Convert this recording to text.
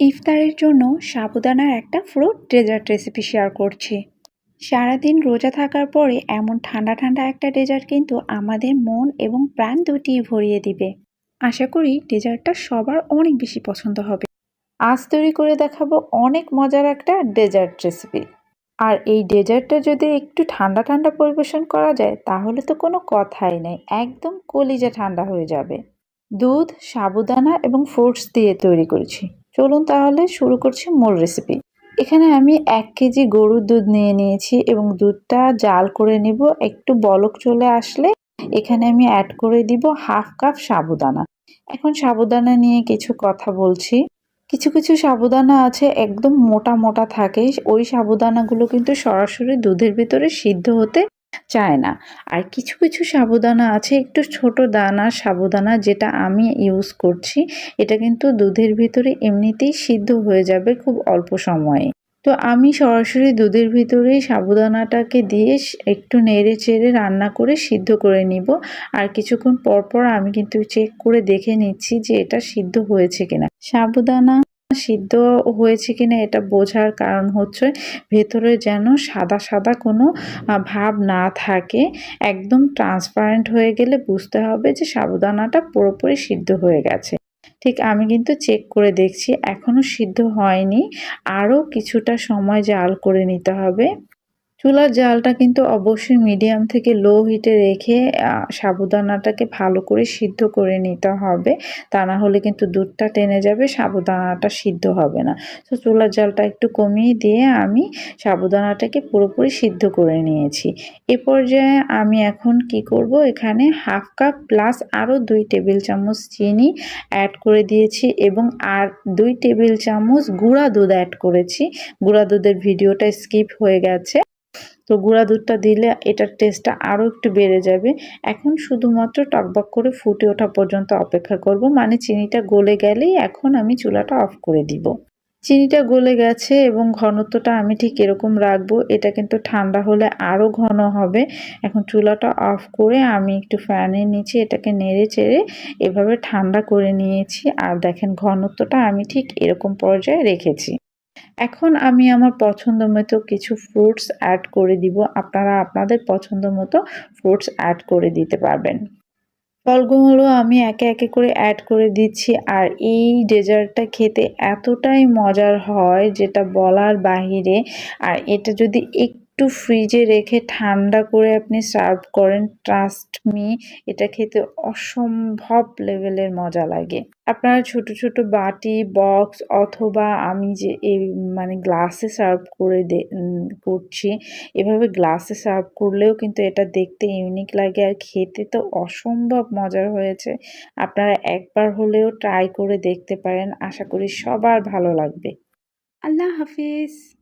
ইফতারের জন্য সাবুদানার একটা ফ্রুট ডেজার্ট রেসিপি শেয়ার করছি। সারাদিন রোজা থাকার পরে এমন ঠান্ডা ঠান্ডা একটা ডেজার্ট কিন্তু আমাদের মন এবং প্রাণ দুটিই ভরিয়ে দিবে। আশা করি ডেজার্টটা সবার অনেক বেশি পছন্দ হবে। আজ তৈরি করে দেখাবো অনেক মজার একটা ডেজার্ট রেসিপি আর এই ডেজার্টটা যদি একটু ঠান্ডা ঠান্ডা পরিবেশন করা যায়, তাহলে তো কোনো কথাই নেই, একদম কলিজা ঠান্ডা হয়ে যাবে। দুধ, সাবুদানা এবং ফ্রুটস দিয়ে তৈরি করেছি। চলুন তাহলে শুরু করছি মূল রেসিপি এখানে আমি এক কেজি গরুর দুধ নিয়ে নিয়েছি এবং দুধটা জাল করে নিব। একটু বলক চলে আসলে এখানে আমি অ্যাড করে দিব হাফ কাপ সাবুদানা। এখন সাবুদানা নিয়ে কিছু কথা বলছি। কিছু কিছু সাবুদানা আছে একদম মোটা মোটা থাকে। ওই সাবুদানাগুলো কিন্তু সরাসরি দুধের ভিতরে সিদ্ধ হতে চায় না। আর কিছু কিছু সাবুদানা আছে, একটু ছোট দানার সাবুদানা যেটা আমি ইউজ করছি, এটা কিন্তু দুধের ভিতরে এমনিতেই সিদ্ধ হয়ে যাবে খুব অল্প সময়ে। তো আমি সরাসরি দুধের ভিতরেই সাবুদানাটাকে দিয়ে একটু নেড়ে চেড়ে রান্না করে সিদ্ধ করে নিব। আর কিছুক্ষণ পর পর আমি কিন্তু চেক করে দেখে নিচ্ছি যে এটা সিদ্ধ হয়েছে কিনা। সাবুদানা সিদ্ধ হয়েছে কিনা এটা বোঝার কারণ হচ্ছে ভেতরে যেন সাদা সাদা কোনো ভাব না থাকে। একদম ট্রান্সপারেন্ট হয়ে গেলে বুঝতে হবে যে সাবুদানাটা পুরোপুরি সিদ্ধ হয়ে গেছে। ঠিক আমি কিন্তু চেক করে দেখছি এখনও সিদ্ধ হয়নি। আরও কিছুটা সময় জাল করে নিতে হবে। চুলার জালটা কিন্তু অবশ্যই মিডিয়াম থেকে লো হিটে রেখে সাবুদানাটাকে ভালো করে সিদ্ধ করে নিতে হবে। তা না হলে কিন্তু দুধটা টেনে যাবে, সাবুদানাটা সিদ্ধ হবে না। তো চুলার জালটা একটু কমিয়ে দিয়ে আমি সাবুদানাটাকে পুরোপুরি সিদ্ধ করে নিয়েছি। এ পর্যায়ে আমি এখন কি করব? এখানে হাফ কাপ প্লাস আরও দুই টেবিল চামচ চিনি অ্যাড করে দিয়েছি এবং আর দুই টেবিল চামচ গুঁড়া দুধ অ্যাড করেছি। গুঁড়া দুধের ভিডিওটা স্কিপ হয়ে গেছে। তো গুঁড়া দুধটা দিলে এটার টেস্টটা আরও একটু বেড়ে যাবে। এখন শুধুমাত্র টকবক করে ফুটে ওঠা পর্যন্ত অপেক্ষা করব। মানে চিনিটা গলে গেলেই এখন আমি চুলাটা অফ করে দিব। চিনিটা গলে গেছে এবং ঘনত্বটা আমি ঠিক এরকম রাখব। এটা কিন্তু ঠান্ডা হলে আরও ঘন হবে। এখন চুলাটা অফ করে আমি একটু ফ্যানের নিচে এটাকে নেড়ে চেড়ে এভাবে ঠান্ডা করে নিয়েছি। আর দেখেন, ঘনত্বটা আমি ঠিক এরকম পর্যায়ে রেখেছি। এখন আমি আমার পছন্দ মতো কিছু ফ্রুটস অ্যাড করে দিব। আপনারা আপনাদের পছন্দ মতো ফ্রুটস অ্যাড করে দিতে পারবেন। ফলগুলো আমি একে একে করে অ্যাড করে দিচ্ছি। আর এই ডেজার্টটা খেতে এতটাই মজার হয় যেটা বলার বাহিরে। আর এটা যদি একটু একটু ফ্রিজে রেখে ঠান্ডা করে আপনি সার্ভ করেন ট্রাস্ট মি এটা খেতে অসম্ভব লেভেলের মজা লাগে। আপনারা ছোট ছোট বাটি বক্স অথবা আমি যে এই মানে গ্লাসে সার্ভ করে করছি, এভাবে গ্লাসে সার্ভ করলেও কিন্তু এটা দেখতে ইউনিক লাগে আর খেতে তো অসম্ভব মজার হয়েছে। আপনারা একবার হলেও ট্রাই করে দেখতে পারেন, আশা করি সবার ভালো লাগবে। আল্লাহ হাফিজ।